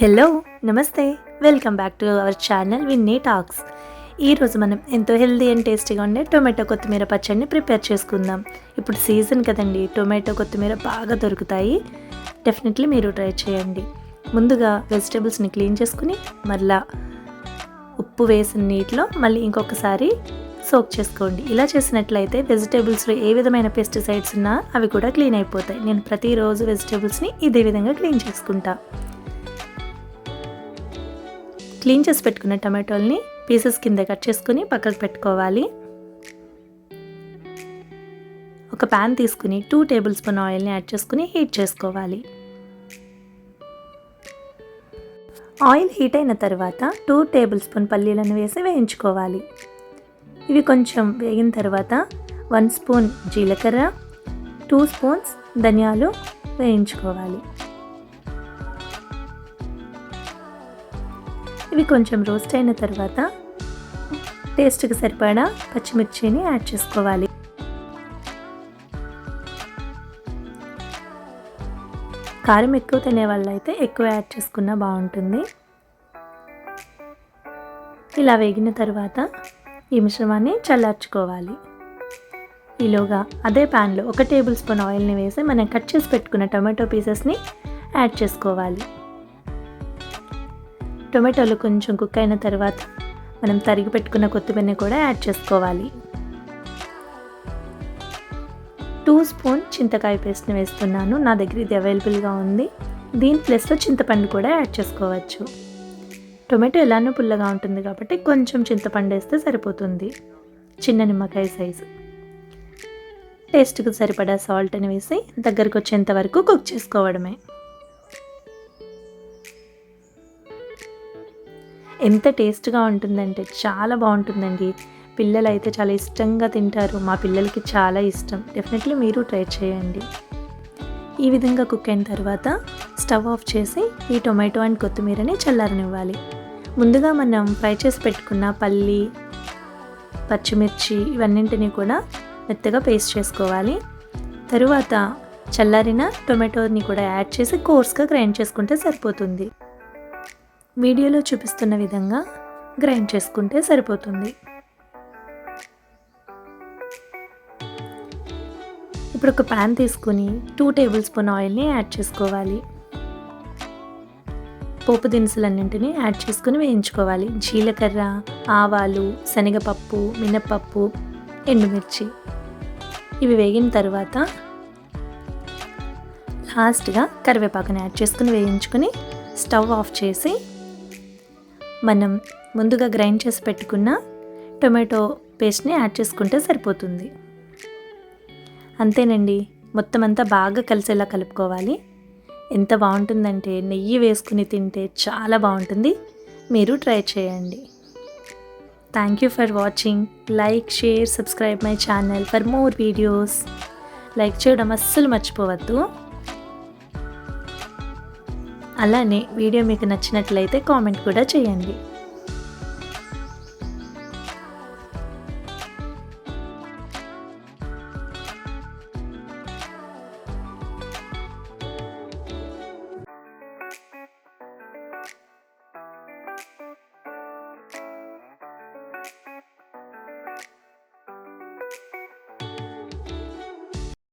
Hello namaste. Welcome back to our channel Vinni talks ఈరోజు మనం ఎంతో హెల్దీ అండ్ టేస్టీగా ఉండే టొమాటో కొత్తిమీర పచ్చడిని ప్రిపేర్ చేసుకుందాం. ఇప్పుడు సీజన్ కదండి టొమాటో కొత్తిమీర బాగా దొరుకుతాయి. డెఫినెట్లీ మీరు ట్రై చేయండి. ముందుగా వెజిటేబుల్స్ని క్లీన్ చేసుకుని మళ్ళా ఉప్పు వేసిన నీటిలో మళ్ళీ ఇంకొకసారి సోక్ చేసుకోండి. ఇలా చేసినట్లయితే వెజిటేబుల్స్లో ఏ విధమైన పెస్టిసైడ్స్ ఉన్నా అవి కూడా క్లీన్ అయిపోతాయి. నేను ప్రతిరోజు వెజిటేబుల్స్ని ఇదే విధంగా క్లీన్ చేసుకుంటాను క్లీన్ చేసి పెట్టుకున్న టమాటోల్ని పీసెస్ కింద కట్ చేసుకుని పక్కకు పెట్టుకోవాలి. ఒక ప్యాన్ తీసుకుని టూ టేబుల్ స్పూన్ ఆయిల్ని యాడ్ చేసుకుని హీట్ చేసుకోవాలి. ఆయిల్ హీట్ అయిన తర్వాత టూ టేబుల్ స్పూన్ పల్లీలను వేసి వేయించుకోవాలి. ఇవి కొంచెం వేగిన తర్వాత వన్ స్పూన్ జీలకర్ర టూ స్పూన్స్ ధనియాలు వేయించుకోవాలి. ఇవి కొంచెం రోస్ట్ అయిన తర్వాత టేస్ట్కి సరిపడా పచ్చిమిర్చిని యాడ్ చేసుకోవాలి. కారం ఎక్కువ తినే వాళ్ళైతే ఎక్కువ యాడ్ చేసుకున్నా బాగుంటుంది. ఇలా వేగిన తర్వాత ఈ మిశ్రమాన్ని చల్లార్చుకోవాలి. ఈలోగా అదే ప్యాన్లో ఒక టేబుల్ స్పూన్ ఆయిల్ని వేసి మనం కట్ చేసి పెట్టుకున్న టొమాటో పీసెస్ని యాడ్ చేసుకోవాలి. టొమాటోలు కొంచెం కుక్ అయిన తర్వాత మనం తరిగి పెట్టుకున్న కొత్తిమీరని కూడా యాడ్ చేసుకోవాలి. టూ స్పూన్ చింతకాయ పేస్ట్ని వేస్తున్నాను. నా దగ్గర ఇది అవైలబుల్గా ఉంది. దీని ప్లస్లో చింతపండు కూడా యాడ్ చేసుకోవచ్చు. టొమాటో ఎలానో పుల్లగా ఉంటుంది కాబట్టి కొంచెం చింతపండు వేస్తే సరిపోతుంది. చిన్న నిమ్మకాయ సైజు. టేస్ట్కి సరిపడా సాల్ట్ని వేసి దగ్గరకు వచ్చేంత వరకు కుక్ చేసుకోవడమే. ఎంత టేస్ట్గా ఉంటుందంటే చాలా బాగుంటుందండి. పిల్లలు అయితే చాలా ఇష్టంగా తింటారు. మా పిల్లలకి చాలా ఇష్టం. డెఫినెట్లీ మీరు ట్రై చేయండి. ఈ విధంగా కుక్ అయిన తర్వాత స్టవ్ ఆఫ్ చేసి ఈ టొమాటో అండ్ కొత్తిమీరని చల్లారనివ్వాలి. ముందుగా మనం ఫ్రై చేసి పెట్టుకున్న పల్లి పచ్చిమిర్చి ఇవన్నింటినీ కూడా మెత్తగా పేస్ట్ చేసుకోవాలి. తరువాత చల్లారిన టొమాటోని కూడా యాడ్ చేసి కోర్స్గా గ్రైండ్ చేసుకుంటే సరిపోతుంది. వీడియోలో చూపిస్తున్న విధంగా గ్రైండ్ చేసుకుంటే సరిపోతుంది. ఇప్పుడు ఒక ప్యాన్ తీసుకుని టూ టేబుల్ స్పూన్ ఆయిల్ని యాడ్ చేసుకోవాలి. పోపు దినుసులన్నింటినీ యాడ్ చేసుకుని వేయించుకోవాలి. జీలకర్ర ఆవాలు శనగపప్పు మినప్పప్పు ఎండుమిర్చి. ఇవి వేగిన తర్వాత లాస్ట్గా కరివేపాకుని యాడ్ చేసుకుని వేయించుకొని స్టవ్ ఆఫ్ చేసి మనం ముందుగా గ్రైండ్ చేసి పెట్టుకున్న టొమాటో పేస్ట్ని యాడ్ చేసుకుంటే సరిపోతుంది. అంతేనండి మొత్తం అంతా బాగా కలిసేలా కలుపుకోవాలి. ఎంత బాగుంటుందంటే నెయ్యి వేసుకుని తింటే చాలా బాగుంటుంది. మీరు ట్రై చేయండి. Thank you for watching like share subscribe my channel for more videos like చేయడం అస్సలు మర్చిపోవద్దు. అలానే వీడియో మీకు నచ్చినట్లయితే కామెంట్ కూడా చేయండి.